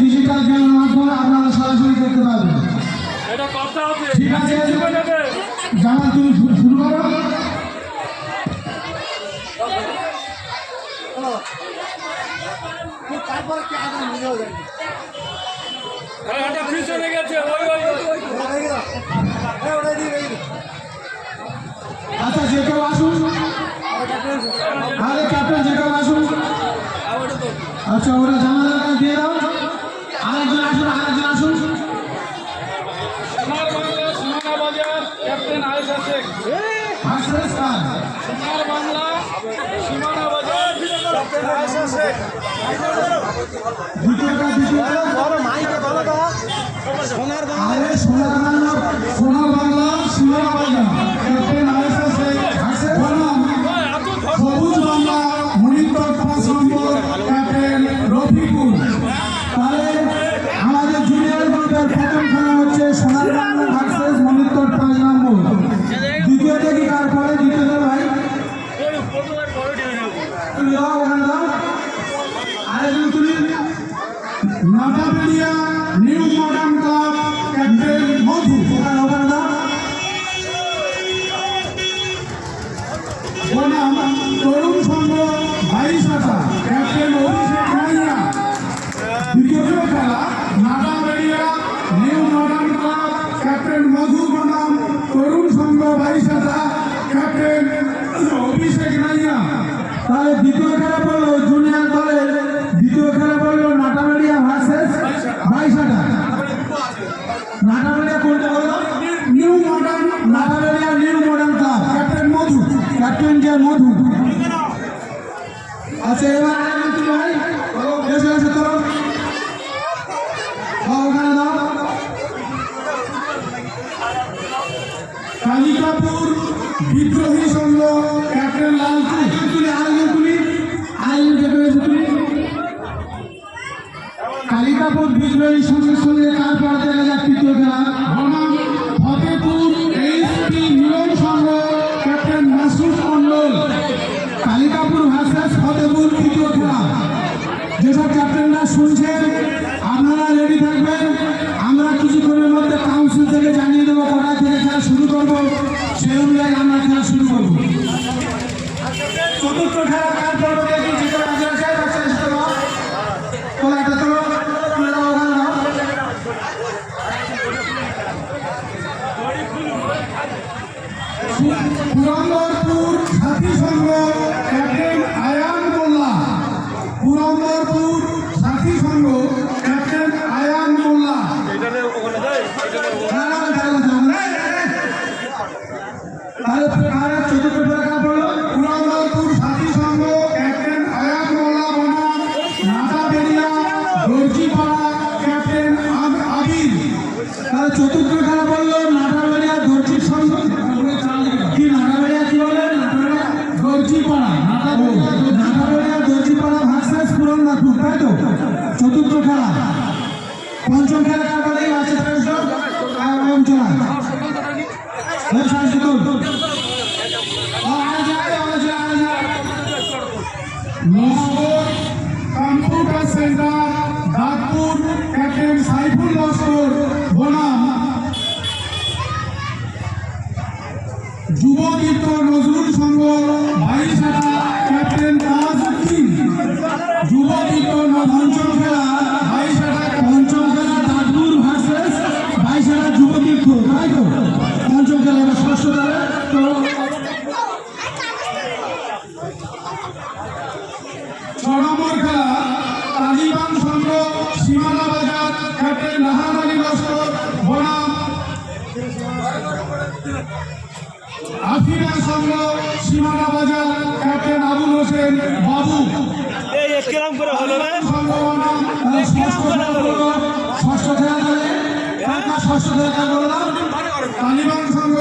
Digital bank মাধ্যমে আপনারা সরাসরি করতে পারবেন। ঠিক আছে? জানা তুমি শুরু করো। গেছে। আচ্ছা যে কেউ আসুন। আরে ক্যাপ্টেন যে কেউ আসুন। আচ্ছা ওরা জামা দিয়ে দাও। আরেকজন আসুন আরেকজন আসুন। সোনার বাংলা সীমানা বাজার ক্যাপ্টেন আয়েশা শেখ। সোনার বাংলা সীমানা বাজার ক্যাপ্টেন আয়েশা শেখ। দ্বিতীয়টা দ্বিতীয়টা বড় মাইকে বলো Natabelia new modern club captain Madhu. Tarun Sangha বাইশাটা captain Abhishek Maiya. দ্বিতীয় খেলা Natabelia new modern club captain Madhu বনাম তরুণ সংঘ বাইশাটা ক্যাপ্টেন অভিষেক নাইয়া তাহলে দ্বিতীয় খেলা পড়ল জুনিয়র বিদ্রোহী সংঘ ক্যাপ্টেন লালটু। তুলি কালিকাপুর বিদ্রোহী সঙ্গে সঙ্গে তারপর দেখা যাক তৃতীয় খেলা। যেসব ক্যাপ্টেনরা শুনছেন, আপনারা রেডি থাকবেন। আমরা কিছুক্ষণের মধ্যে কাউন্সিল থেকে জানিয়ে দেবো কটা থেকে খেলা শুরু করব। সেই অনুযায়ী আমরা খেলা শুরু তাহলে চতুর্থ খেলা বলল নাটাবেরিয়া দর্জির সংঘ কি নাটাবেরিয়া কি বলে? দর্জিপাড়া নাটাবেরিয়া দর্জিপাড়া ভার্সেস পুরন্দরপুর, তাই তো? চতুর্থ খেলা। পঞ্চম খেলা যুব তীর্থ নজরুল সংঘ বাইশাটা ক্যাপ্টেন তাজউদ্দিন যুব তীর্থ পঞ্চম খেলা বাইশাটা পঞ্চম খেলা দাঁতপুর ভার্সেস বাইশাটা যুব তীর্থ তাই তো? পঞ্চম খেলা এবার ষষ্ঠ দলে। তো ছ নম্বর খেলা সংঘ সীমানা বাজার, ক্যাপ্টেন রাহান আলী বনাম। আফিরা সংঘ সীমানা বাজার ক্যাপ্টেন আবুল হোসেন বাবু। কিরম করে হলো না ষষ্ঠ খেলা হ্যাঁ? তালিবান সংঘ